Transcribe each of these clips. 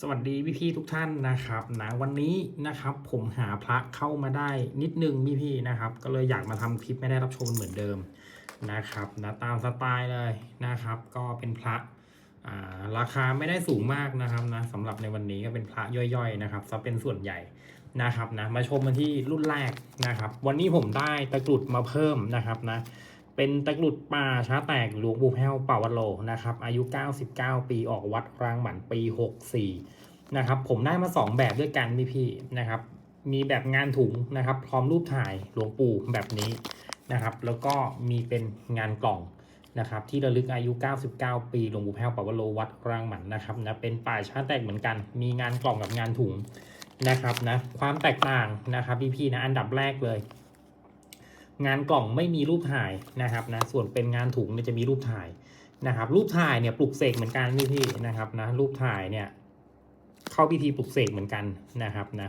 สวัสดีพี่พี่ทุกท่านนะครับนะวันนี้นะครับผมหาพระเข้ามาได้นิดนึงพี่พี่นะครับ ก็เลยอยากมาทำคลิปไม่ได้รับชมเหมือนเดิมนะครับนะตามสไตล์เลยนะครับ ก็เป็นพระอ่าราคาไม่ได้สูงมากนะครับนะสำหรับในวันนี้ก็เป็นพระย่อยๆนะครับซะเป็นส่วนใหญ่นะครับนะมาชมมาที่รุ่นแรกนะครับ วันนี้ผมได้ตะกรุดมาเพิ่มนะครับนะ เป็นตะกรุดป่าช้าแตกหลวงปู่แพ้วป่าวัดโลนะครับ อายุ 99 ปีออกวัดรางหมันปี 64 นะครับ ผมได้มา 2 แบบด้วยกันพี่พี่นะครับ มีแบบงานถุงนะครับ พร้อมรูปถ่ายหลวงปู่แบบนี้นะครับ แล้วก็มีเป็นงานกล่องนะครับ ที่ระลึกอายุ 99 ปีหลวงปู่แพ้วป่าวัดโลวัดรางหมันนะครับนะเป็นป่าช้าแตกเหมือนกัน มีงานกล่องกับงานถุงนะครับนะความแตกต่างนะครับพี่พี่นะอันดับแรกเลย งานกล่องไม่มีรูปถ่ายนะครับนะส่วนเป็นงานถุงเนี่ยจะมีรูปถ่ายนะครับ รูปถ่ายเนี่ยปลุกเสกเหมือนกันพี่พี่นะครับนะรูปถ่ายเนี่ยเข้าพิธีปลุกเสกเหมือนกันนะครับนะ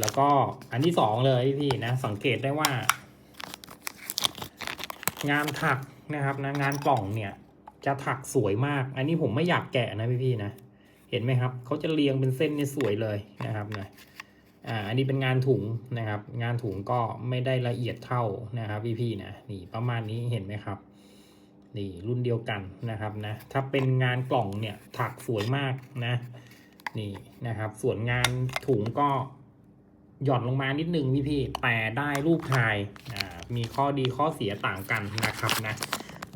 แล้วก็อันที่สองเลยพี่พี่นะสังเกตได้ว่า งานถักนะครับนะงานกล่องเนี่ยจะถักสวยมาก อันนี้ผมไม่อยากแกะนะพี่พี่นะเห็นไหมครับเขาจะเรียงเป็นเส้นเนี่ยสวยเลยนะครับนะ อ่าอันนี้เป็นงานถุงนะครับ งานถุงก็ไม่ได้ละเอียดเท่านะครับพี่ๆนะนี่ประมาณนี้เห็นไหมครับนี่รุ่นเดียวกันนะครับนะถ้าเป็นงานกล่องเนี่ยถักสวยมากนะนี่นะครับ ส่วนงานถุงก็หย่อนลงมานิดนึงพี่ๆแต่ได้รูปถ่ายอ่ามีข้อดีข้อเสียต่างกันนะครับนะ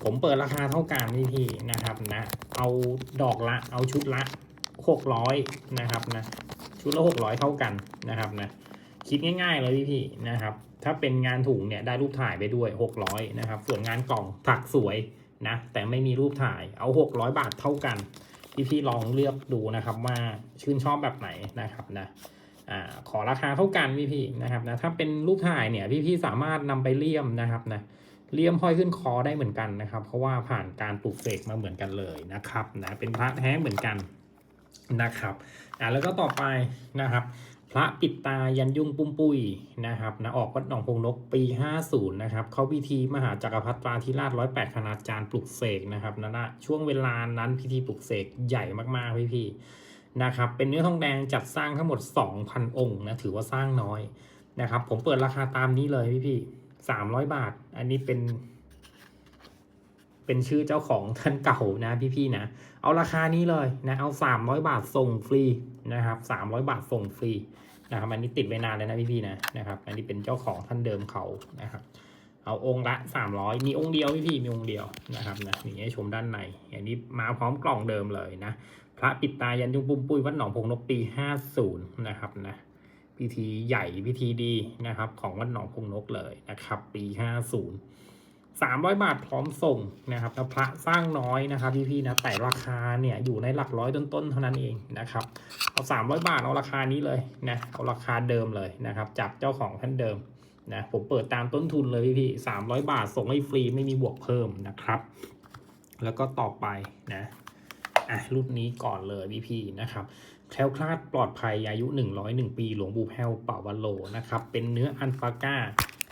ผมเปิดราคาเท่ากันพี่ๆนะครับนะเอาดอกละเอาชุดละหกร้อยนะครับนะ ชุดละหกร้อยเท่ากันนะครับนะคิดง่ายๆเลยพี่พี่ๆนะครับ ถ้าเป็นงานถุงเนี่ยได้รูปถ่ายไปด้วยหกร้อยนะครับ ส่วนงานกล่องถักสวยนะแต่ไม่มีรูปถ่ายเอาหกร้อยบาทเท่ากันพี่พี่ๆลองเลือกดูนะครับว่าชื่นชอบแบบไหนนะครับนะอขอราคาเท่ากันพี่พี่นะครับนะถ้าเป็นรูปถ่ายเนี่ยพี่พี่สามารถนำไปเลี่ยมนะครับนะเลี่ยมห้อยขึ้นคอได้เหมือนกันนะครับ เพราะว่าผ่านการปลูกเสกมาเหมือนกันเลยนะครับนะเป็นพระแท้เหมือนกันนะครับ อ่าแล้วก็ต่อไปนะครับ พระปิดตายันยุ่งปุ้มปุ้ยนะครับนะออกวัดหนองพงนกปี 50 นะครับเขาพิธีมหาจักรพรรดิตราธิราช108 คณาจารย์ปลุกเสกนะครับนั่นะช่วงเวลานั้นพิธีปลุกเสกใหญ่มากๆพี่ๆนะครับเป็นเนื้อทองแดงจัดสร้างทั้งหมด 2,000 องค์นะถือว่าสร้างน้อยนะครับผมเปิดราคาตามนี้เลยพี่ๆ300บาท อันนี้เป็น เป็นชื่อเจ้าของท่านเก่านะพี่ๆนะ เอาราคานี้เลยนะเอา 300 บาทส่งฟรีนะครับ300 บาทส่งฟรีนะครับอันนี้ติดไว้นานเลยนะพี่ๆนะนะครับอันนี้เป็นเจ้าของท่านเดิมเขานะครับเอาองค์ละ 300 มีองค์เดียวพี่ๆมีองค์เดียวนะครับนะนี่ให้ชมด้านในอันนี้มาพร้อมกล่องเดิมเลยนะพระปิดตายันยุงปุ้มปุ้ยวัดหนองพงนกปี 50 นะครับนะพิธีใหญ่พิธีดีนะครับของวัดหนองพงนกเลยนะครับปี 50 สามร้อยบาทพร้อมส่งนะครับแล้วพระสร้างน้อยนะครับ พี่ๆนะแต่ราคาเนี่ยอยู่ในหลักร้อยต้นๆเท่านั้นเองนะครับเอาสามร้อยบาทเอาราคานี้เลยนะเอาราคาเดิมเลยนะครับจากเจ้าของท่านเดิมนะผมเปิดตามต้นทุนเลยพี่ๆสามร้อยบาทส่งให้ฟรีไม่มีบวกเพิ่มนะครับ แล้วก็ต่อไปนะอะรุ่นนี้ก่อนเลยพี่ๆนะครับแคล้วคลาดปลอดภัยอายุ 101 ปี หลวงปู่แพ้วป่าวันโลนะครับเป็นเนื้ออันปาก้า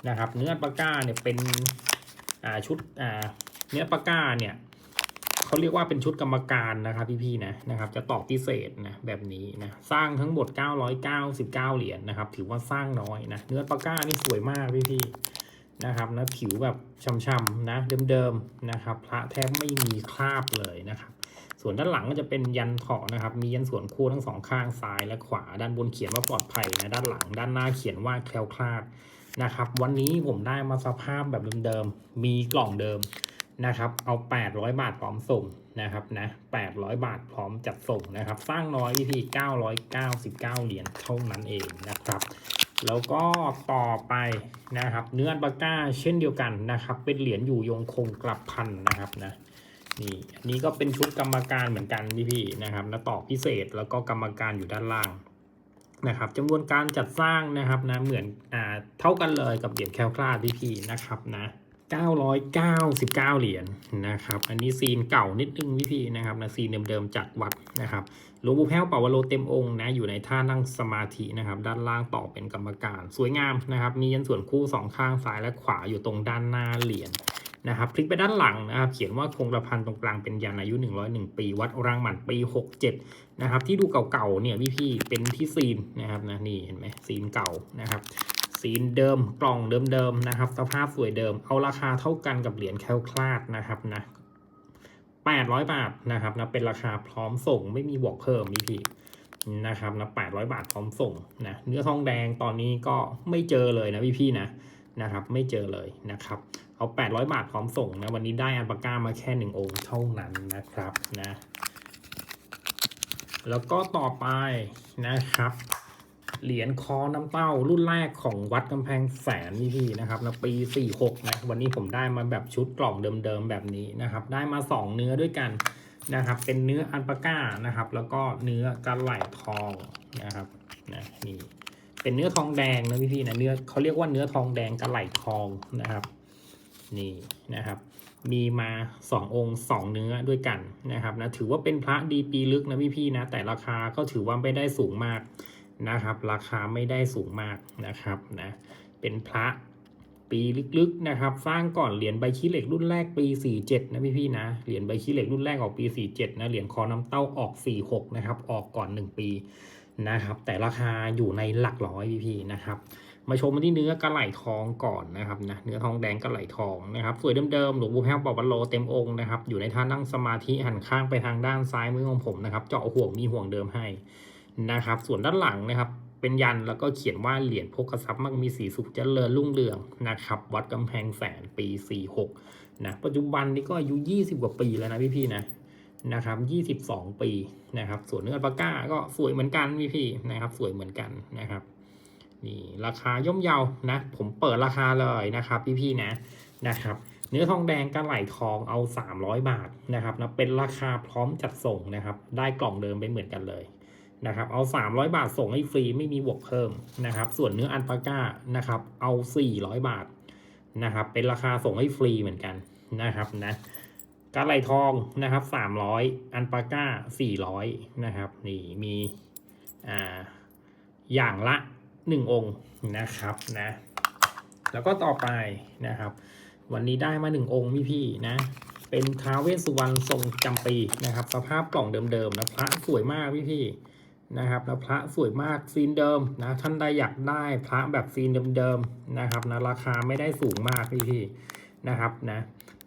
นะครับ เนื้ออันปาก้าเนี่ยเป็น ชุดอ่าเนื้อปาก้าเนี่ยเขาเรียกว่าเป็นชุดกรรมการนะครับพี่ๆนะนะครับจะตอบพิเศษนะแบบนี้นะสร้างทั้งหมด 999 เหรียญนะครับ ถือว่าสร้างน้อยนะเนื้อปาก้านี่สวยมากพี่ๆนะครับนะผิวแบบช่ำๆนะเดิมๆนะครับ พระแทบไม่มีคราบเลยนะครับ ส่วนด้านหลังก็จะเป็นยันเถาะนะครับ มียันส่วนคู่ทั้งสองข้างซ้ายและขวา ด้านบนเขียนว่าปลอดภัยนะด้านหลัง ด้านหน้าเขียนว่าแคล้วคลาด นะครับ วันนี้ผมได้มาสภาพแบบเดิมๆ มีกล่องเดิมนะครับ เอา 800 บาทพร้อมส่งนะครับนะ 800 บาทพร้อมจัดส่งนะครับ สร้างน้อยที่999 เหรียญเท่านั้นเองนะครับ แล้วก็ต่อไปนะครับ เนื้ออันปาก้าเช่นเดียวกันนะครับ เป็นเหรียญอยู่ยงคงกลับพันนะครับนะนี่อันนี้ก็เป็นชุดกรรมการเหมือนกันพี่พี่ๆนะครับ แล้วต่อพิเศษแล้วก็กรรมการอยู่ด้านล่าง นะครับจำนวนการจัดสร้างนะครับนะเหมือนอ่าเท่ากันเลยกับเหรียญแคลคลาดพี่พี่ๆนะครับนะ999 เหรียญนะครับ อันนี้ซีนเก่านิดนึงพี่นะครับนะซีนเดิมๆจากวัดนะครับหลวงปู่แพ้วเป่าวโลเต็มองค์นะอยู่ในท่านั่งสมาธินะครับ ด้านล่างต่อเป็นกรรมการ สวยงามนะครับ มียันส่วนคู่สองข้างซ้ายและขวาอยู่ตรงด้านหน้าเหรียญ นะครับพลิกไปด้านหลังนะครับเขียนว่าคงกระพันตรงกลางเป็นยันอายุ 101 ปี วัดรังหมันปี 67 นะครับ ที่ดูเก่าๆเนี่ยพี่ๆเป็นที่ซีนนะครับนะนี่เห็นไหมซีนเก่านะครับซีนเดิมกล่องเดิมๆนะครับ สภาพสวยเดิม เอาราคาเท่ากันกับเหรียญแคลคลาดนะครับนะ800 บาทนะครับนะเป็นราคาพร้อมส่งไม่มีบวกเพิ่มพี่ๆนะครับนะ800 บาทพร้อมส่งนะเนื้อทองแดงตอนนี้ก็ไม่เจอเลยนะพี่ๆนะ นะครับ ไม่เจอเลยนะครับ เอา 800 บาทพร้อมส่งนะ วันนี้ได้อัลปาก้ามาแค่ 1 องค์เท่านั้นนะครับนะ แล้วก็ต่อไปนะครับ เหรียญคอน้ำเต้ารุ่นแรกของวัดกำแพงแสนนี่พี่นะครับนะปี 46 นะ วันนี้ผมได้มาแบบชุดกล่องเดิมๆแบบนี้นะครับ ได้มา 2 เนื้อด้วยกันนะครับ เป็นเนื้ออัลปาก้านะครับ แล้วก็เนื้อกระไหล่ทองนะครับนะนี่ เป็นเนื้อทองแดงนะพี่ๆนะเนื้อเขาเรียกว่าเนื้อทองแดงกระไหล่ทองนะครับ นี่นะครับ มีมา2ององค์2เนื้อด้วยกันนะครับนะถือว่าเป็นพระดีปีลึกนะพี่ๆนะแต่ราคาก็ถือว่าไม่ได้สูงมากนะครับ ราคาไม่ได้สูงมากนะครับนะเป็นพระปีลึกๆนะครับ สร้างก่อนเหรียญใบขี้เหล็กรุ่นแรกปี 47 นะพี่ๆนะ เหรียญใบขี้เหล็กรุ่นแรกออกปี 47 นะ เหรียญคอน้ำเต้าออก 46 นะครับ ออกก่อน 1 ปี นะครับ แต่ราคาอยู่ในหลักร้อยพี่ๆนะครับมาชมกันที่เนื้อกระไหล่ทองก่อนนะครับนะเนื้อทองแดงกระไหล่ทองนะครับสวยเดิมๆหลวงปู่แพ้วปอบบัลโลเต็มองค์นะครับอยู่ในท่านั่งสมาธิหันข้างไปทางด้านซ้ายมือของผมนะครับ เจาะห่วงมีห่วงเดิมให้นะครับ ส่วนด้านหลังนะครับ เป็นยันแล้วก็เขียนว่าเหรียญพกทรัพย์มั่งมีสีสุขเจริญรุ่งเรืองนะครับ วัดกำแพงแสนปี 46นะปัจจุบันนี้ก็อายุ 20 กว่าปีแล้วนะพี่ๆนะ นะครับ 22 ปีนะครับ ส่วนเนื้ออัลปาก้าก็สวยเหมือนกันพี่ๆนะครับ สวยเหมือนกันนะครับ นี่ราคาย่อมเยานะ ผมเปิดราคาเลยนะครับ พี่ๆนะนะครับ เนื้อทองแดงกระไหลทองเอา 300 บาทนะครับนะเป็นราคาพร้อมจัดส่งนะครับ ได้กล่องเดิมไปเหมือนกันเลยนะครับ เอา 300 บาทส่งให้ฟรีไม่มีบวกเพิ่มนะครับ ส่วนเนื้ออันปาก้านะครับ เอา 400 บาทนะครับ เป็นราคาส่งให้ฟรีเหมือนกันนะครับนะ กระไหลทองนะครับ300อันปาก้า400นะครับนี่มีอ่าอย่างละหนึ่งองค์นะครับนะแล้วก็ต่อไปนะครับ วันนี้ได้มาหนึ่งองค์พี่พี่นะเป็นท้าเวสสุวรรณทรงจำปีนะครับ สภาพกล่องเดิมๆนะพระสวยมากพี่พี่นะครับแล้วพระสวยมากซีนเดิมนะท่านใดอยากได้พระแบบซีนเดิมๆนะครับนะราคาไม่ได้สูงมากพี่พี่นะครับนะ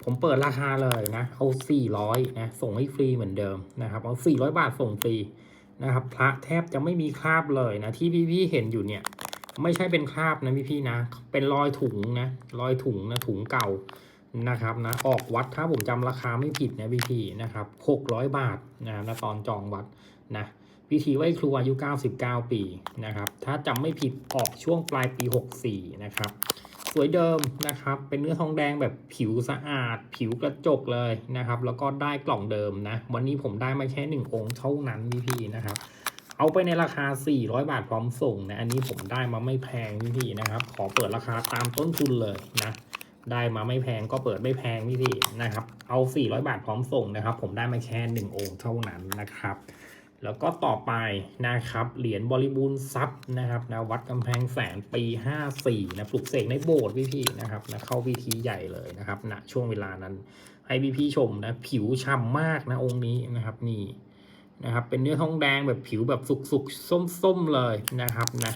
ผมเปิดราคาเลยนะ เอา 400นะ ส่งให้ฟรีเหมือนเดิมนะครับ เอา 400 บาทส่งฟรีนะครับ พระแทบจะไม่มีคราบเลยนะ ที่พี่ๆเห็นอยู่เนี่ย ไม่ใช่เป็นคราบนะพี่ๆนะ เป็นรอยถุงนะ รอยถุงนะ ถุงเก่านะครับนะ ออกวัดถ้าผมจำราคาไม่ผิดนะพี่ๆนะครับ 600 บาทนะนะตอนจองวัดนะพิธีไหว้ครูอายุ 99 ปีนะครับ ถ้าจำไม่ผิดออกช่วงปลายปี 64 นะครับ สวยเดิมนะครับ เป็นเนื้อทองแดงแบบผิวสะอาด ผิวกระจกเลยนะครับ แล้วก็ได้กล่องเดิมนะ วันนี้ผมได้มาแค่หนึ่งองค์เท่านั้นพี่ๆนะครับ เอาไปในราคา 400 บาทพร้อมส่งนะ อันนี้ผมได้มาไม่แพงพี่ๆนะครับ ขอเปิดราคาตามต้นทุนเลยนะ ได้มาไม่แพงก็เปิดไม่แพงพี่ๆนะครับ เอา 400 บาทพร้อมส่งนะครับ ผมได้มาแค่หนึ่งองค์เท่านั้นนะครับ แล้วก็ต่อไปนะครับเหรียญบริบูรณ์ทรัพย์นะครับนะวัดกำแพงแสนปี 54นะปลุกเสกในโบสถ์พี่ๆนะครับนะเข้าพิธีใหญ่เลยนะครับณช่วงเวลานั้น ให้พี่ๆชมนะผิวฉ่ำมากนะองค์นี้นะครับนี่นะครับเป็นเนื้อทองแดงแบบผิวแบบสุกๆส้มๆเลยนะครับนะ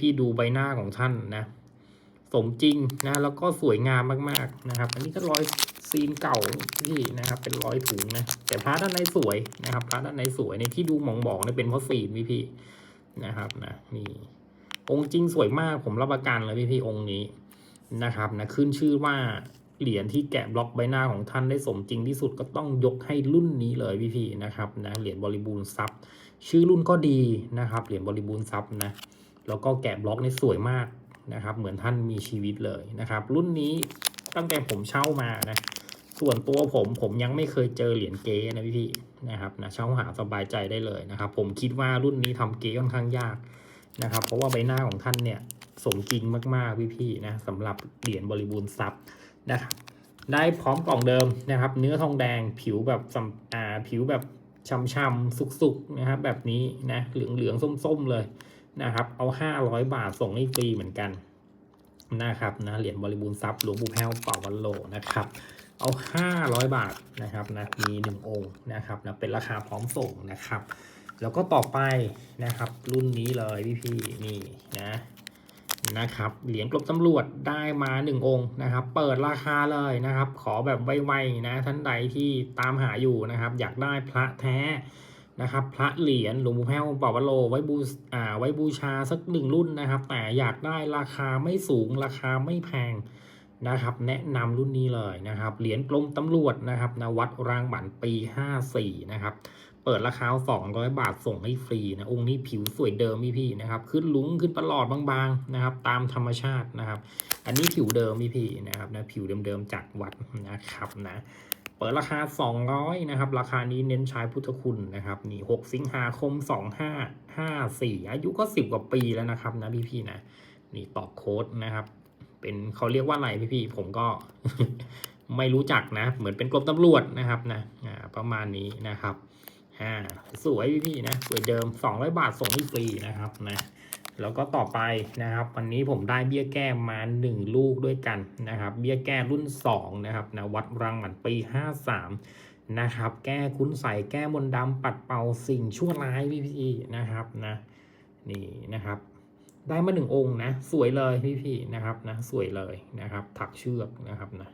พี่ๆดูใบหน้าของท่านนะ สมจริงนะแล้วก็สวยงามมากๆนะครับ อันนี้ก็รอย ซีนเก่าที่นะครับ เป็นรอยถุงนะแต่พระด้านในสวยนะครับพระด้านในสวยในที่ดูหมองๆเนี่ยเป็นเพราะซีนพี่พี่นะครับนะนี่องค์จริงสวยมากผมรับประกันเลยพี่พี่องค์นี้นะครับนะขึ้นชื่อว่าเหรียญที่แกะบล็อกใบหน้าของท่านได้สมจริงที่สุดก็ต้องยกให้รุ่นนี้เลยพี่พี่นะครับนะเหรียญบริบูรณ์ทรัพย์ชื่อรุ่นก็ดีนะครับเหรียญบริบูรณ์ทรัพย์นะแล้วก็แกะบล็อกนี่สวยมากนะครับ เหมือนท่านมีชีวิตเลยนะครับ รุ่นนี้ตั้งแต่ผมเช่ามานะ ส่วนตัวผมผมยังไม่เคยเจอเหรียญเก๊นะพี่ๆนะครับนะเช่าหาสบายใจได้เลยนะครับ ผมคิดว่ารุ่นนี้ทำเก๊ค่อนข้างยากนะครับ เพราะว่าใบหน้าของท่านเนี่ยสมจริงมากๆพี่ๆนะสำหรับเหรียญบริบูรณ์ทรัพย์นะครับได้พร้อมกล่องเดิมนะครับ เนื้อทองแดงผิวแบบสำอ่าผิวแบบช้ำๆสุกๆนะครับ แบบนี้นะเหลืองๆส้มๆเลยนะครับ เอา 500 บาทส่งให้ฟรีเหมือนกันนะครับนะเหรียญบริบูรณ์ทรัพย์หลวงปู่แพ้วเป่าวันโลนะครับ เอา 500 บาทนะครับนะมี 1 องค์นะครับนะเป็นราคาพร้อมส่งนะครับ แล้วก็ต่อไปนะครับ รุ่นนี้เลยพี่พี่ๆนี่นะนะครับเหรียญกลบตำรวจได้มา 1 องค์นะครับ เปิดราคาเลยนะครับ ขอแบบไวๆนะท่านใดที่ตามหาอยู่นะครับ อยากได้พระแท้นะครับพระเหรียญหลวงปู่แพ้วป่าวะโลไว้บูอ่าไว้บูชาสักหนึ่งรุ่นนะครับ แต่อยากได้ราคาไม่สูงราคาไม่แพง นะครับแนะนำรุ่นนี้เลยนะครับเหรียญกรมตำรวจนะครับนวัดรางบันปี 54 นะครับ เปิดราคา 200 บาทส่งให้ฟรีนะองค์นี้ผิวสวยเดิมพี่พี่นะครับ ขึ้นลุงขึ้นประหลอดบางๆนะครับ ตามธรรมชาตินะครับ อันนี้ผิวเดิมพี่พี่นะครับนะผิวเดิมๆจากวัดนะครับนะเปิดราคา 200นะครับราคานี้เน้นใช้พุทธคุณนะครับนี่ 6 สิงหาคม 2554 อายุก็ 10 กว่าปีแล้วนะครับนะพี่พี่ๆนะนี่ต่อโค้ดนะครับ เป็นเขาเรียกว่าอะไรพี่พี่ๆผมก็ไม่รู้จักนะ เหมือนเป็นกรมตำรวจนะครับนะประมาณนี้นะครับอ่าสวยพี่พี่ๆนะสวยเดิม 200 บาทส่งให้ฟรีนะครับนะแล้วก็ต่อไปนะครับ วันนี้ผมได้เบี้ยแก้มา 1 ลูกด้วยกันนะครับ เบี้ยแก้รุ่น 2 นะครับนะวัดรังหมันปี 53 นะครับ แก้คุณใส่แก้มนดำปัดเป่าสิ่งชั่วร้ายพี่พี่นะครับนะนี่นะครับ ได้มาหนึ่งองค์นะ สวยเลยพี่ๆนะครับนะสวยเลยนะครับ ถักเชือกนะครับนะ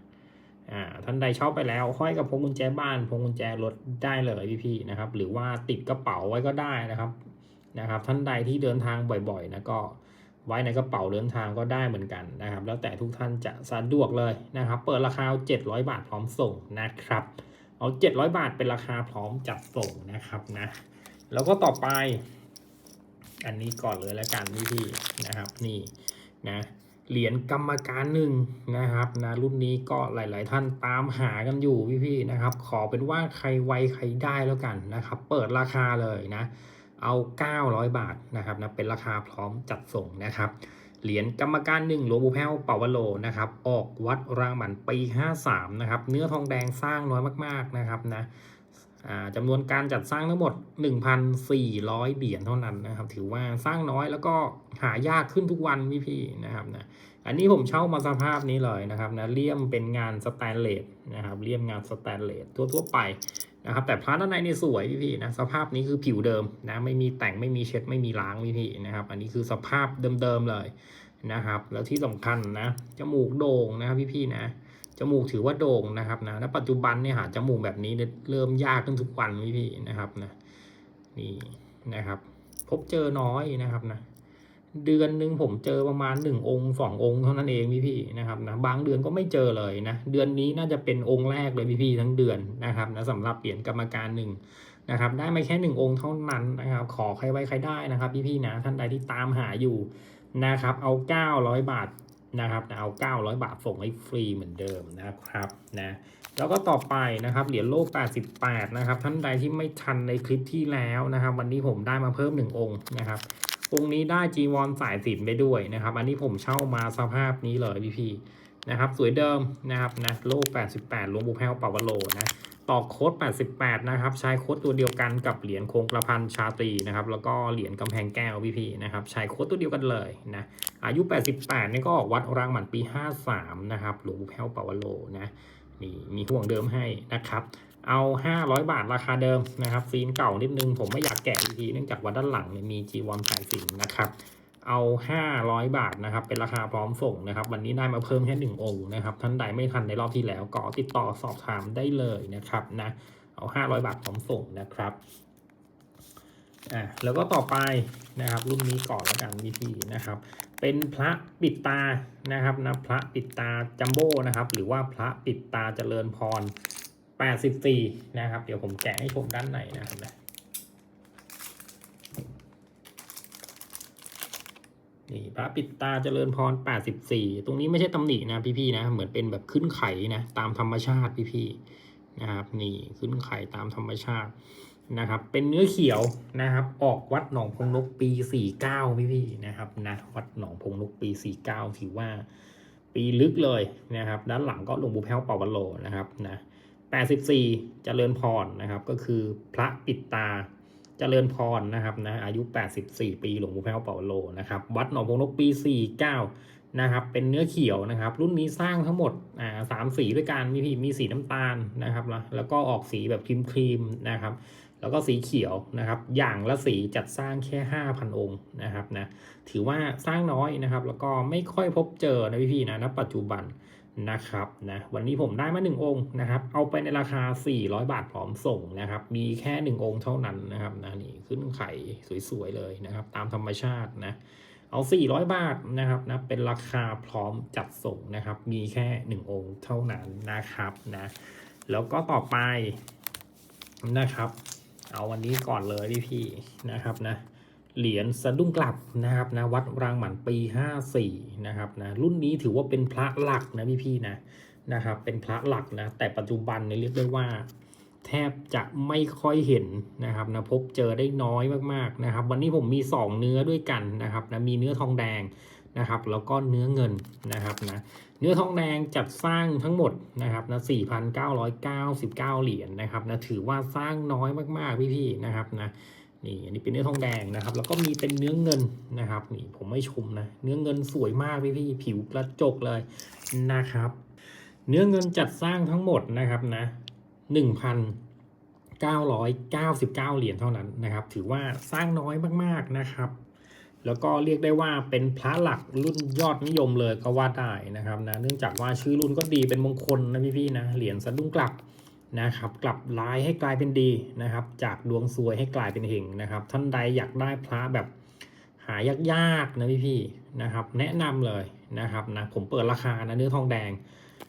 อ่าท่านใดชอบไปแล้วห้อยกับพวงกุญแจบ้านพวงกุญแจรถได้เลยพี่ๆนะครับ หรือว่าติดกระเป๋าไว้ก็ได้นะครับนะครับ ท่านใดที่เดินทางบ่อยๆนะก็ไว้ในกระเป๋าเดินทางก็ได้เหมือนกันนะครับ แล้วแต่ทุกท่านจะสะดวกเลยนะครับ เปิดราคา700 บาทพร้อมส่งนะครับ เอา 700 บาทเป็นราคาพร้อมจัดส่งนะครับนะแล้วก็ต่อไป อันนี้ก่อนเลยแล้วกันพี่พี่นะครับนี่นะเหรียญกรรมการหนึ่งนะครับนะรุ่นนี้ก็หลาย ๆ ท่านตามหากันอยู่พี่พี่ๆนะครับ ขอเป็นว่าใครไวใครได้แล้วกันนะครับ เปิดราคาเลยนะ เอา 900 บาทนะครับนะเป็นราคาพร้อมจัดส่งนะครับ เหรียญกรรมการหนึ่งหลวงปู่แพ้วเป่าวโลนะครับ ออกวัดรางหมันปี 53 นะครับ เนื้อทองแดงสร้างน้อยมาก ๆ นะครับนะ จำนวนการจัดสร้างทั้งหมด 1,400 เหรียญเท่านั้นนะครับ ถือว่าสร้างน้อยแล้วก็หายากขึ้นทุกวันพี่พี่นะครับนะอันนี้ผมเช่ามาสภาพนี้เลยนะครับนะเลี่ยมเป็นงานสแตนเลสนะครับเลี่ยมงานสแตนเลสทั่วๆไปนะครับแต่พระด้านในนี่สวยพี่พี่นะสภาพนี้คือผิวเดิมนะไม่มีแต่งไม่มีเช็ดไม่มีล้างพี่พี่นะครับ อันนี้คือสภาพเดิมๆเลยนะครับ แล้วที่สำคัญนะจมูกโด่งนะครับพี่พี่นะ จมูกถือว่าโด่งนะครับนะ ณ ปัจจุบันเนี่ยหาจมูกแบบนี้เริ่มยากขึ้นทุกวันพี่นะครับนะ นี่นะครับ พบเจอน้อยนะครับนะ เดือนหนึ่งผมเจอประมาณหนึ่งองค์สององค์เท่านั้นเองพี่พี่นะครับนะ บางเดือนก็ไม่เจอเลยนะ เดือนนี้น่าจะเป็นองค์แรกเลยพี่พี่ทั้งเดือนนะครับนะสำหรับเหรียญกรรมการหนึ่งนะครับ ได้มาแค่หนึ่งองค์เท่านั้นนะครับ ขอใครไว้ใครได้นะครับ พี่พี่นะ ท่านใดที่ตามหาอยู่นะครับ เอา900บาท นะครับเอา900 บาทส่งให้ฟรีเหมือนเดิมนะครับนะแล้วก็ต่อไปนะครับเหรียญโลก 88 นะครับ ท่านใดที่ไม่ทันในคลิปที่แล้วนะครับ วันนี้ผมได้มาเพิ่ม 1 องค์นะครับองค์นี้ได้จีวรสายสินไปด้วยนะครับ อันนี้ผมเช่ามาสภาพนี้เลยพี่พี่ๆนะครับ สวยเดิมนะครับนะโลก 88หลวงปู่แพ้วปาวโลนะ ต่อโค้ด 88 นะครับ ใช้โค้ดตัวเดียวกันกับเหรียญโคงกระพันชาตรีนะครับ แล้วก็เหรียญกำแพงแก้วพี่พี่นะครับ ใช้โค้ดตัวเดียวกันเลยนะ อายุ 88 นี่ก็ออกวัดรางหมันปี 53 นะครับ หลวงปู่แพ้วปาวโลนะ นี่มีห่วงเดิมให้นะครับ เอา 500 บาทราคาเดิมนะครับซีนเก่านิดนึง ผมไม่อยากแกะอีกทีเนื่องจากว่าด้านหลังเนี่ยมีจีวรสายสิญจนนะครับ เอา 500 บาทนะครับ เป็นราคาพร้อมส่งนะครับ วันนี้ได้มาเพิ่มแค่หนึ่งองค์นะครับ ท่านใดไม่ทันในรอบที่แล้วก็ติดต่อสอบถามได้เลยนะครับนะเอา 500 บาทพร้อมส่งนะครับอ่าแล้วก็ต่อไปนะครับ รุ่นนี้ก่อนแล้วกันพี่นะครับ เป็นพระปิดตานะครับนะพระปิดตาจัมโบ้นะครับ หรือว่าพระปิดตาเจริญพร84นะครับ เดี๋ยวผมแกะให้ชมด้านในนะครับนะ นี่พระปิดตาเจริญพร84ตรงนี้ไม่ใช่ตำหนินะพี่ๆนะ เหมือนเป็นแบบขึ้นไขนะตามธรรมชาติพี่ๆนะครับ นี่ขึ้นไขตามธรรมชาตินะครับ เป็นเนื้อเขียวนะครับ ออกวัดหนองพงนกปี49พี่พี่ๆนะครับนะวัดหนองพงนกปี49ถือว่าปีลึกเลยนะครับ ด้านหลังก็หลวงปู่แพ้วเป่าวะโลนะครับนะ84เจริญพรนะครับ ก็คือพระปิดตา เจริญพรนะครับนะอายุ 84 ปีหลวงปู่แพ้วเป่าโลนะครับวัดหนองพงนกปี 49นะครับเป็นเนื้อเขียวนะครับ รุ่นนี้สร้างทั้งหมดอ่าสามสีด้วยกันมีพี่มีสีน้ำตาลนะครับแล้วแล้วก็ออกสีแบบครีมครีมนะครับแล้วก็สีเขียวนะครับ อย่างละสีจัดสร้างแค่ 5,000 องค์นะครับนะถือว่าสร้างน้อยนะครับ แล้วก็ไม่ค่อยพบเจอนะพี่ๆนะณปัจจุบัน นะครับนะวันนี้ผมได้มา 1 องค์นะครับ เอาไปในราคา 400 บาทพร้อมส่งนะครับ มีแค่ 1 องค์เท่านั้นนะครับนะนี่ขึ้นไข่สวยๆเลยนะครับ ตามธรรมชาตินะเอา 400 บาทนะครับนะเป็นราคาพร้อมจัดส่งนะครับ มีแค่ 1 องค์เท่านั้นนะครับนะแล้วก็ต่อไปนะครับ เอาวันนี้ก่อนเลยพี่พี่นะครับนะ เหรียญสะดุ้งกลับนะครับนะวัดรางหมันปี 54นะครับนะรุ่นนี้ถือว่าเป็นพระหลักนะพี่พี่ๆนะนะครับเป็นพระหลักนะแต่ปัจจุบันเนี่ยเรียกได้ว่า แทบจะไม่ค่อยเห็นนะครับนะพบเจอได้น้อยมากๆนะครับ วันนี้ผมมี 2 เนื้อด้วยกันนะครับนะมีเนื้อทองแดงนะครับแล้วก็เนื้อเงินนะครับนะเนื้อทองแดงจัดสร้างทั้งหมดนะครับนะ4,999 เหรียญนะครับนะถือว่าสร้างน้อยมากๆพี่ๆนะครับนะ นี่อันนี้เป็นเนื้อทองแดงนะครับ แล้วก็มีเป็นเนื้อเงินนะครับนี่ผมไม่ชมนะ เนื้อเงินสวยมากพี่พี่ผิวกระจกเลยนะครับ เนื้อเงินจัดสร้างทั้งหมดนะครับนะหนึ่งพันเก้าร้อยเก้าสิบเก้าเหรียญเท่านั้นนะครับ ถือว่าสร้างน้อยมากๆนะครับ แล้วก็เรียกได้ว่าเป็นพระหลักรุ่นยอดนิยมเลยก็ว่าได้นะครับนะเนื่องจากว่าชื่อรุ่นก็ดีเป็นมงคลนะพี่ๆนะเหรียญสะดุ้งกลับ นะครับกลับร้ายให้กลายเป็นดีนะครับ จากดวงซวยให้กลายเป็นเฮงนะครับ ท่านใดอยากได้พระแบบหายากๆนะพี่ๆนะครับ แนะนำเลยนะครับนะผมเปิดราคานะเนื้อทองแดง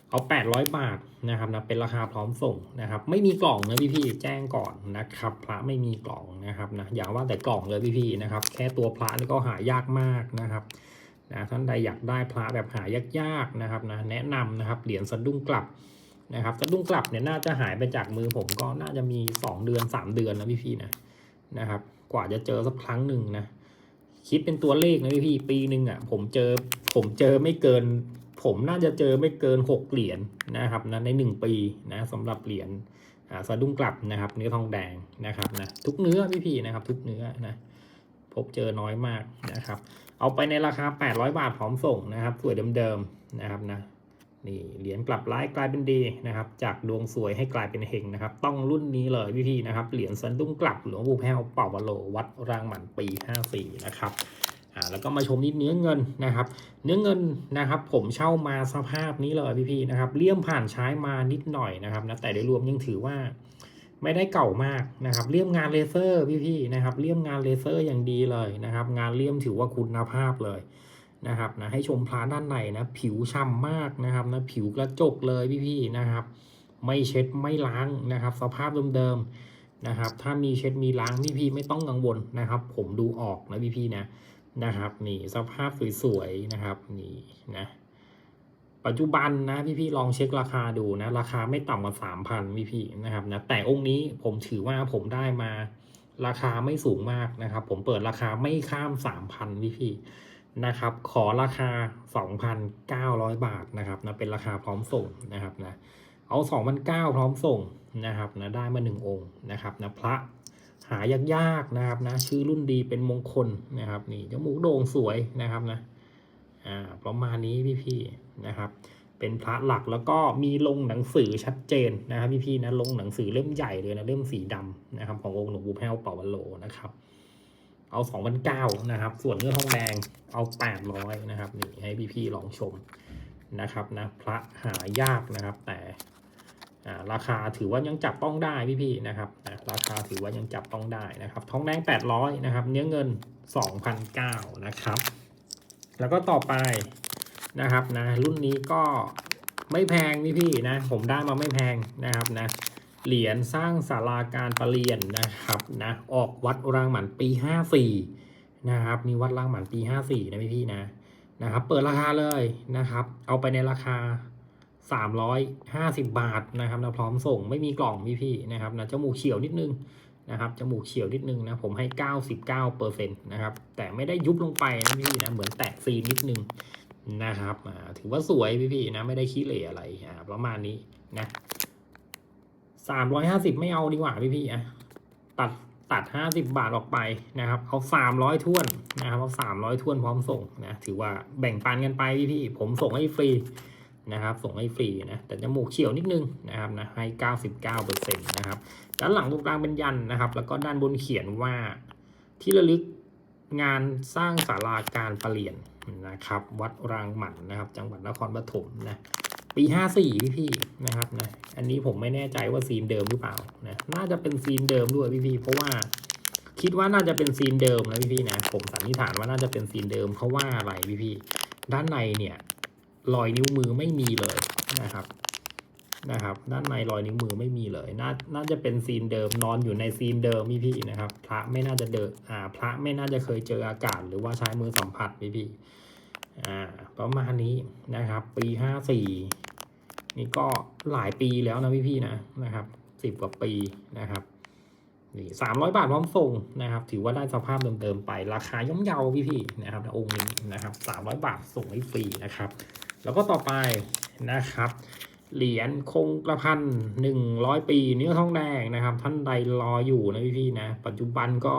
เอา 800 บาทนะครับนะเป็นราคาพร้อมส่งนะครับ ไม่มีกล่องนะพี่ๆแจ้งก่อนนะครับ พระไม่มีกล่องนะครับนะอย่าว่าแต่กล่องเลยพี่ๆนะครับ แค่ตัวพระนี่ก็หายากมากนะครับนะท่านใดอยากได้พระแบบหายากๆนะครับนะแนะนำนะครับเหรียญสะดุ้งกลับ นะครับสะดุ้งกลับเนี่ยน่าจะหายไปจากมือผมก็น่าจะมี 2 เดือน 3 เดือนนะพี่ๆนะนะครับ กว่าจะเจอสักครั้งหนึ่งนะคิดเป็นตัวเลขนะพี่ๆปีหนึ่งอะผมเจอผมเจอไม่เกิน ผมน่าจะเจอไม่เกิน 6 เหรียญนะครับนะใน 1 ปีนะสำหรับเหรียญสะดุ้งกลับนะครับ เนื้อทองแดงนะครับนะทุกเนื้อพี่ๆนะครับ ทุกเนื้อนะพบเจอน้อยมากนะครับ เอาไปในราคา 800 บาทพร้อมส่งนะครับสวยเดิมๆนะครับนะ นี่เหรียญกลับร้ายกลายเป็นดีนะครับ จากดวงสวยให้กลายเป็นเฮงนะครับ ต้องรุ่นนี้เลยพี่ๆนะครับ เหรียญสันดุ้งกลับหลวงปู่แพ้วเป่าวโลวัดรางหมันปี 54 นะครับอ่าแล้วก็มาชมนิดเนื้อเงินนะครับ เนื้อเงินนะครับ ผมเช่ามาสภาพนี้เลยพี่ๆนะครับเลี่ยมผ่านใช้มานิดหน่อยนะครับนะแต่โดยรวมยังถือว่าไม่ได้เก่ามากนะครับ เลี่ยมงานเลเซอร์พี่ๆนะครับ เลี่ยมงานเลเซอร์อย่างดีเลยนะครับ งานเลี่ยมถือว่าคุณภาพเลย นะครับนะให้ชมพระด้านในนะผิวฉ่ำมากนะครับนะผิวกระจกเลยพี่ๆนะครับ ไม่เช็ดไม่ล้างนะครับ สภาพเดิมๆนะครับ ถ้ามีเช็ดมีล้างพี่ๆไม่ต้องกังวลนะครับ ผมดูออกนะพี่ๆนะนะครับนี่สภาพสวยๆนะครับนี่นะปัจจุบันนะพี่ๆลองเช็คราคาดูนะราคาไม่ต่ำกว่าสามพันพี่ๆนะครับนะแต่องค์นี้ผมถือว่าผมได้มาราคาไม่สูงมากนะครับ ผมเปิดราคาไม่ข้ามสามพันพี่ๆ นะครับ ขอราคา 2,900 บาทนะครับนะเป็นราคาพร้อมส่งนะครับนะเอา 2,900 พร้อมส่งนะครับนะได้มา1องค์นะครับนะพระหายากๆนะครับนะชื่อรุ่นดีเป็นมงคลนะครับนี่จมูกโด่งสวยนะครับนะอ่าประมาณนี้พี่ๆนะครับเป็นพระหลักแล้วก็มีลงหนังสือชัดเจนนะครับพี่ๆนะลงหนังสือเล่มใหญ่เลยนะเล่มสีดำนะครับขององค์หลวงปู่แพ้วเป่าวะโลนะครับ เอา2 0 0นะครับ ส่วนเนื้อทองแดงเอา800นะครับนี่ให้พี่ๆลองชมนะครับนะพระหายากนะครับ แต่ราคาถือว่ายังจับต้องได้พี่ๆนะครับนะราคาถือว่ายังจับต้องได้นะครับ ทองแดง800นะครับ เนื้อเงิน2,009นะครับ แล้วก็ต่อไปนะครับนะรุ่นนี้ก็ไม่แพงพี่ๆนะ ผมได้มาไม่แพงนะครับนะ เหรียญสร้างศาลาการประเรียนนะครับนะออกวัดรางหมันปี54นะครับนี่วัดรางหมันปี54นะพี่พี่นะนะครับ เปิดราคาเลยนะครับ เอาไปในราคา350บาทนะครับนะพร้อมส่งไม่มีกล่องพี่พี่นะครับนะจมูกเขียวนิดนึงนะครับจมูกเขียวนิดนึงนะผมให้ 99เปอร์เซ็นต์นะครับแต่ไม่ได้ยุบลงไปนะพี่นะเหมือนแตกซีนนิดนึงนะครับถือว่าสวยพี่พี่ๆนะไม่ได้ขี้เหร่อะไรอ่าประมาณนี้นะ สามร้อยห้าสิบไม่เอาดีกว่าพี่พี่อะตัดตัด50บาทออกไปนะครับ เอา300ท้วนนะครับเอา300ท้วนพร้อมส่งนะถือว่าแบ่งปันกันไปพี่ๆผมส่งให้ฟรีนะครับ ส่งให้ฟรีนะแต่จมูกเฉียวนิดนึงนะครับนะให้99%นะครับด้านหลังตรงกลางเป็นยันนะครับ แล้วก็ด้านบนเขียนว่าที่ระลึกงานสร้างศาลาการประเรียนนะครับ วัดรางหมันนะครับ จังหวัดนครปฐมนะ ปีห้าสี่พี่พี่นะครับนะอันนี้ผมไม่แน่ใจว่าซีนเดิมหรือเปล่านะน่าจะเป็นซีนเดิมด้วยพี่พี่เพราะว่าคิดว่าน่าจะเป็นซีนเดิมนะพี่พี่นะผมสันนิษฐานว่าน่าจะเป็นซีนเดิมเพราะว่าอะไรพี่พี่ด้านในเนี่ยรอยนิ้วมือไม่มีเลยนะครับนะครับ ด้านในรอยนิ้วมือไม่มีเลย น่าน่าจะเป็นซีนเดิมนอนอยู่ในซีนเดิมพี่พี่นะครับ พระไม่น่าจะเดินอ่า พระไม่น่าจะเคยเจออากาศ หรือว่าใช้มือสัมผัสพี่พี่ อ่าประมาณนี้นะครับ ปีห้าสี่นี่ก็หลายปีแล้วนะพี่ๆนะนะครับสิบกว่าปีนะครับนี่สามร้อยบาทพร้อมส่งนะครับ ถือว่าได้สภาพเดิมๆไป ราคาย่อมเยาพี่ๆนะครับองค์นี้นะครับสามร้อยบาทส่งให้ฟรีนะครับ แล้วก็ต่อไปนะครับเหรียญคงกระพันหนึ่งร้อยปี เนื้อทองแดงนะครับ ท่านใดรออยู่นะพี่ๆนะ ปัจจุบันก็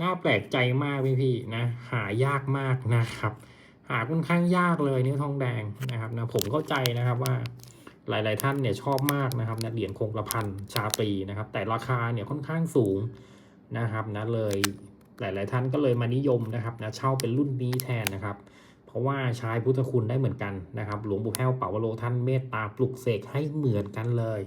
น่าแปลกใจมากพี่พี่ๆนะ หายากมากนะครับ หาค่อนข้างยากเลยเนื้อทองแดงนะครับนะผมเข้าใจนะครับว่าหลาย ๆ ท่านเนี่ยชอบมากนะครับนะเหรียญคงกระพันชาตรีนะครับ แต่ราคาเนี่ยค่อนข้างสูงนะครับนะเลยหลาย ๆ ท่านก็เลยมานิยมนะครับนะเช่าเป็นรุ่นนี้แทนนะครับ เพราะว่าใช้พุทธคุณได้เหมือนกันนะครับ หลวงปู่แห้วเป่าวโลท่านเมตตาปลุกเสกให้เหมือนกันเลย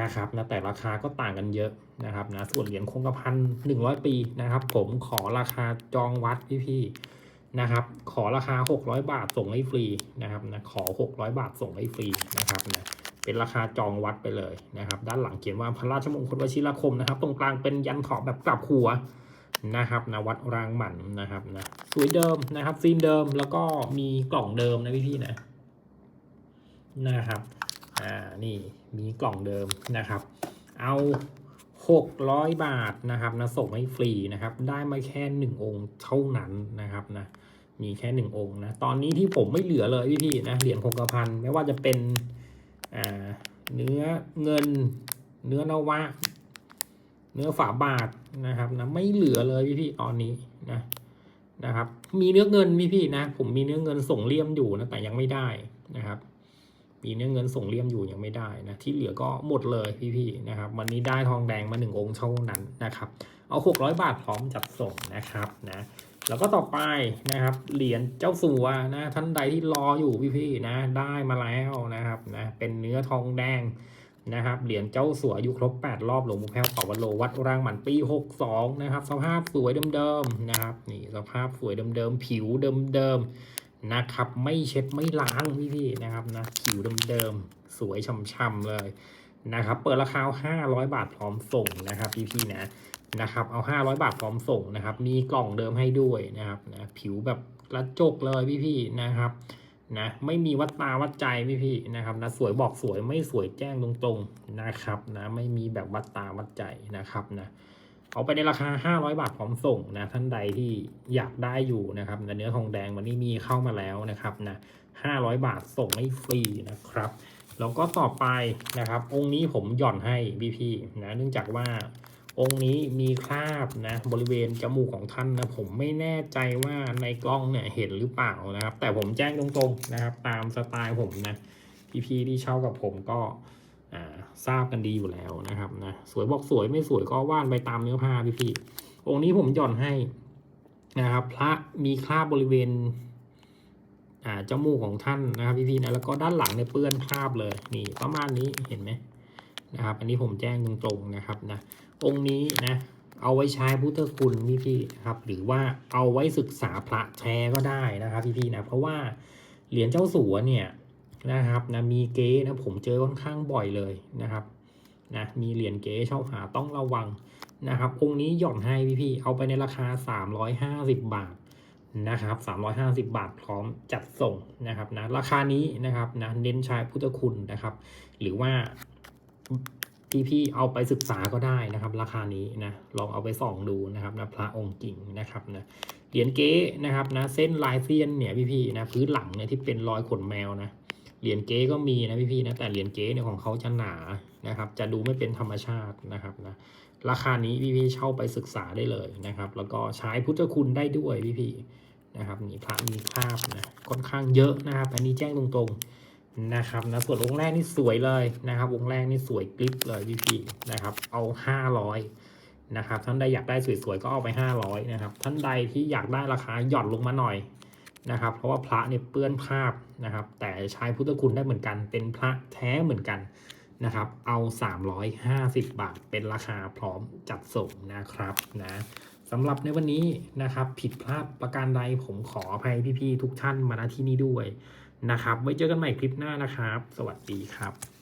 นะครับนะแต่ราคาก็ต่างกันเยอะนะครับนะส่วนเหรียญคงกระพันหนึ่งร้อยปีนะครับ ผมขอราคาจองวัดพี่ๆนะครับ ขอราคา 600 บาทส่งให้ฟรีนะครับนะขอ 600 บาทส่งให้ฟรีนะครับนะเป็นราคาจองวัดไปเลยนะครับ ด้านหลังเขียนว่าพระราชมงคลวชิรคมนะครับ ตรงกลางเป็นยันขอบแบบกลับหัวนะครับนะวัดรางหมันนะครับนะสวยเดิมนะครับซีนเดิมแล้วก็มีกล่องเดิมนะพี่พี่ๆนะนะครับอ่านี่ มีกล่องเดิมนะครับ เอาหกร้อยบาทนะครับนะส่งให้ฟรีนะครับ ได้มาแค่หนึ่งองค์เท่านั้นนะครับนะมีแค่หนึ่งองค์นะตอนนี้ที่ผมไม่เหลือเลยพี่พี่ๆนะเหรียญคงกระพันไม่ว่าจะเป็นเนื้อเงินเนื้อนวะ เนื้อฝาบาทนะครับนะไม่เหลือเลยพี่พี่ๆตอนนี้นะนะครับ มีเนื้อเงินพี่พี่ๆนะ ผมมีเนื้อเงินส่งเลี่ยมอยู่นะแต่ยังไม่ได้นะครับ มีเนื้อเงินส่งเลี่ยมอยู่ยังไม่ได้นะที่เหลือก็หมดเลยพี่ๆนะครับ วันนี้ได้ทองแดงมาหนึ่งองค์เท่านั้นนะครับเอาหกร้อยบาทพร้อมจัดส่งนะครับนะแล้วก็ต่อไปนะครับเหรียญเจ้าสัวนะท่านใดที่รออยู่พี่ๆนะได้มาแล้วนะครับนะเป็นเนื้อทองแดงนะครับเหรียญเจ้าสัวอายุครบ 8 รอบหลวงปู่แพ้วเป่าวันโลวัดร่างหมันปี 62 นะครับ สภาพสวยเดิมๆนะครับนี่สภาพสวยเดิมๆผิวเดิมๆ นะครับ ไม่เช็ดไม่ล้างพี่ๆนะครับนะผิวเดิมๆสวยช่ำๆเลยนะครับ เปิดราคา500 บาทพร้อมส่งนะครับ พี่ๆนะนะครับ เอา 500 บาทพร้อมส่งนะครับ มีกล่องเดิมให้ด้วยนะครับนะผิวแบบกระจกเลยพี่ๆนะครับนะไม่มีวัดตาวัดใจพี่พี่นะครับนะสวยบอกสวยไม่สวยแจ้งตรงๆนะครับนะไม่มีแบบวัดตาวัดใจนะครับนะ เอาไปในราคา 500 บาทพร้อมส่งนะท่านใดที่อยากได้อยู่นะครับนเนื้อทองแดงวันนี้มีเข้ามาแล้วนะครับนะ500 บาทส่งไม่ฟรีนะครับแล้วก็ต่อไปนะครับ องค์นี้ผมหย่อนให้พี่พี่ๆนะเนื่องจากว่าองค์นี้มีคราบนะบริเวณจมูกของท่านนะผมไม่แน่ใจว่าในกล้องเนี่ยเห็นหรือเปล่านะครับ แต่ผมแจ้งตรงๆนะครับ ตามสไตล์ผมนะพี่ๆที่เช่ากับผมก็ ทราบกันดีอยู่แล้วนะครับนะสวยบอกสวยไม่สวยก็ว่านไปตามเนื้อผ้าพี่ๆองค์นี้ผมหย่อนให้นะครับ พระมีคราบบริเวณอ่าจมูกของท่านนะครับพี่ๆนะแล้วก็ด้านหลังเนี่ยเปื้อนคราบเลยนี่ประมาณนี้เห็นไหมนะครับ อันนี้ผมแจ้งตรงๆนะครับนะองค์นี้นะเอาไว้ใช้พุทธคุณพี่พี่ๆครับ หรือว่าเอาไว้ศึกษาพระแท้ก็ได้นะครับพี่พี่ๆนะเพราะว่าเหรียญเจ้าสัวเนี่ย นะครับนะมีเก๊นะผมเจอค่อนข้างบ่อยเลยนะครับนะมีเหรียญเก๊เช่าหาต้องระวังนะครับองค์นี้หย่อนให้พี่พี่เอาไปในราคา 350 บาทนะครับ350 บาทพร้อมจัดส่งนะครับนะราคานี้นะครับนะเน้นใช้พุทธคุณนะครับ หรือว่าพี่ๆเอาไปศึกษาก็ได้นะครับ ราคานี้นะลองเอาไปส่องดูนะครับนะพระองค์จริงนะครับนะเหรียญเก๊นะครับนะเส้นลายเซียนเนี่ยพี่ๆนะพื้นหลังเนี่ยที่เป็นรอยขนแมวนะ เหรียญเก๊ก็มีนะพี่ๆนะแต่เหรียญเก๊เนี่ยของเขาจะหนานะครับ จะดูไม่เป็นธรรมชาตินะครับนะราคานี้พี่ๆเช่าไปศึกษาได้เลยนะครับ แล้วก็ใช้พุทธคุณได้ด้วยพี่ๆนะครับนี่พระมีคราบนะค่อนข้างเยอะนะครับ อันนี้แจ้งตรงๆนะครับนะส่วนองค์แรกนี่สวยเลยนะครับองค์แรกนี่สวยกริบเลยพี่ๆนะครับ เอาห้าร้อยนะครับท่านใดอยากได้สวยๆก็เอาไปห้าร้อยนะครับท่านใดที่อยากได้ราคาหย่อนลงมาหน่อย นะครับ เพราะว่าพระเนี่ยเปื้อนภาพนะครับ แต่ใช้พุทธคุณได้เหมือนกัน เป็นพระแท้เหมือนกันนะครับ เอา 350 บาท เป็นราคาพร้อมจัดส่งนะครับนะสำหรับในวันนี้นะครับ ผิดพลาดประการใดผมขออภัยพี่ๆทุกท่านมาณที่นี้ด้วยนะครับ ไว้เจอกันใหม่คลิปหน้านะครับ สวัสดีครับ